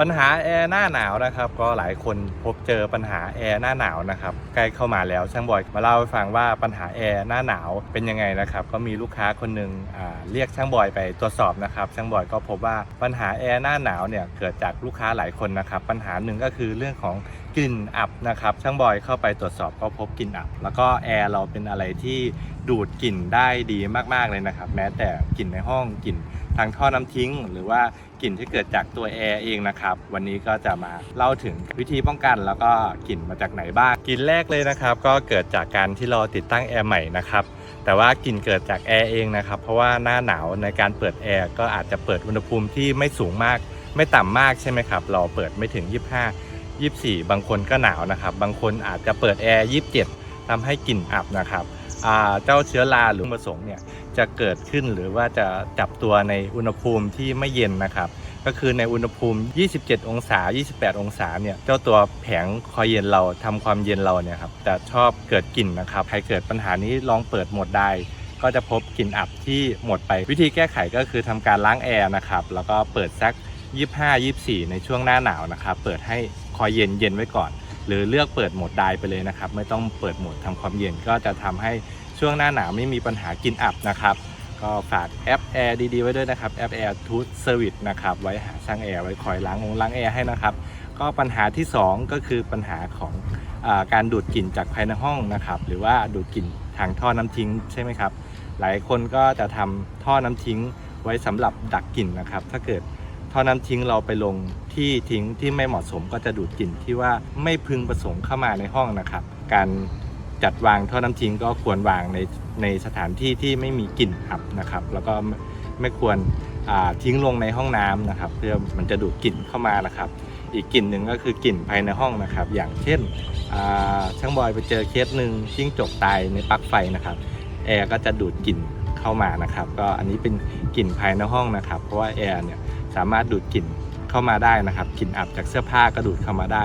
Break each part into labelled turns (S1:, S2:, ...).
S1: ปัญหาแอร์หน้าหนาวนะครับ ก็หลายคนพบเจอปัญหาแอร์หน้าหนาวนะครับใกล้เข้ามาแล้วช่างบอยมาเล่าให้ฟังว่าปัญหาแอร์หน้าหนาวเป็นยังไงนะครับ ก็มีลูกค้าคนหนึ่งอ่าเรียกช่างบอยไปตรวจสอบนะครับ ช่างบอยก็พบว่าปัญหาแอร์หน้าหนาวเนี่ยเกิดจากลูกค้าหลายคนนะครับ ปัญหาหนึ่งก็คือเรื่องของกลิ่นอับนะครับ ช่างบอยเข้าไปตรวจสอบก็พบกลิ่นอับ แล้วก็แอร์เราเป็นอะไรที่ดูดกลิ่นได้ดีมากๆเลยนะครับ แม้แต่กลิ่นในห้องกลิ่นทางท่อน้ำทิ้ง หรือว่ากลิ่นที่เกิดจากตัวแอร์เองนะครับ วันนี้ก็จะมาเล่าถึงวิธีป้องกัน แล้วก็กลิ่นมาจากไหนบ้างกลิ่นแรกเลยนะครับ ก็เกิดจากการที่เราติดตั้งแอร์ใหม่นะครับแต่ว่ากลิ่นเกิดจากแอร์เองนะครับ เพราะว่าหน้าหนาวในการเปิดแอร์ก็อาจจะเปิดอุณหภูมิที่ไม่สูงมาก ไม่ต่ำมากใช่ไหมครับ เราเปิดไม่ถึง 25 24 บางคนก็หนาวนะครับ บางคนอาจจะเปิดแอร์ 27ทำให้กลิ่นอับนะครับเจ้าเชื้อราหรือประสงเนี่ยจะเกิดขึ้นหรือว่าจะจับตัวในอุณหภูมิที่ไม่เย็นนะครับ ก็คือในอุณหภูมิ 27 องศา 28 องศาเนี่ยเจ้าตัวแผงคอยเย็นเราทำความเย็นเราเนี่ยครับจะชอบเกิดกลิ่นนะครับใครเกิดปัญหานี้ลองเปิดโหมดได้ก็จะพบกลิ่นอับที่หมดไป วิธีแก้ไขก็คือทำการล้างแอร์นะครับแล้วก็เปิดสัก 25 24 ในช่วงหน้าหนาวนะครับ เปิดให้ คอยเย็นเย็นไว้ก่อน หรือเลือกเปิดโหมดได้ไปเลยนะครับ ไม่ต้องเปิดโหมดทำความเย็นก็จะทำให้ช่วงหน้าหนาวไม่มีปัญหากินอับนะครับ ก็ฝากแอปแอร์ดีๆไว้ด้วยนะครับแอปแอร์ทูตเซอร์วิสนะครับไว้หาช่างแอร์ไว้คอยล้างองล้างแอร์ให้นะครับก็ปัญหาที่ 2 ก็คือปัญหาของอการดูดกลิ่นจากภายในห้องนะครับหรือว่าดูดกลิ่นทางท่อน้ำทิ้งใช่ไหมครับหลายคนก็จะทำท่อน้ำทิ้งไว้สำหรับดักกลิ่นนะครับ ถ้าเกิด ท่อน้ำทิ้งเราไปลงที่ทิ้งที่ไม่เหมาะสมก็จะดูดกลิ่นที่ว่าไม่พึงประสงค์เข้ามาในห้องนะครับ การจัดวางท่อน้ำทิ้งก็ควรวางในในสถานที่ที่ไม่มีกลิ่นอับนะครับ แล้วก็ไม่ควรทิ้งลงในห้องน้ำนะครับ เพื่อมันจะดูดกลิ่นเข้ามานะครับ อีกกลิ่นหนึ่งก็คือกลิ่นภายในห้องนะครับ อย่างเช่นช่างบอยไปเจอเคสหนึ่งจิ้งจกตายในปลั๊กไฟนะครับแอร์ก็จะดูดกลิ่นเข้ามานะครับ ก็อันนี้เป็นกลิ่นภายในห้องนะครับ เพราะว่าแอร์เนี่ย สามารถดูดกลิ่นเข้ามาได้นะครับกลิ่นอับจากเสื้อผ้าก็ดูดเข้ามาได้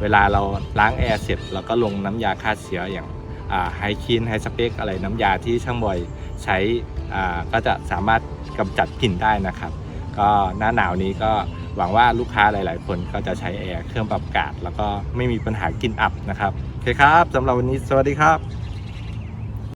S1: เวลาเราล้างแอร์เสร็จเราก็ลงน้ำยาฆ่าเชื้ออย่างไฮคีนไฮสเปกอะไรน้ำยาที่ช่างบอยใช้ก็จะสามารถกำจัดกลิ่นได้นะครับ ก็หน้าหนาวนี้ก็หวังว่าลูกค้าหลาย ๆ คนก็จะใช้แอร์เครื่องปรับอากาศ แล้วก็ไม่มีปัญหากลิ่นอับนะครับโอเคครับสำหรับวันนี้สวัสดีครับ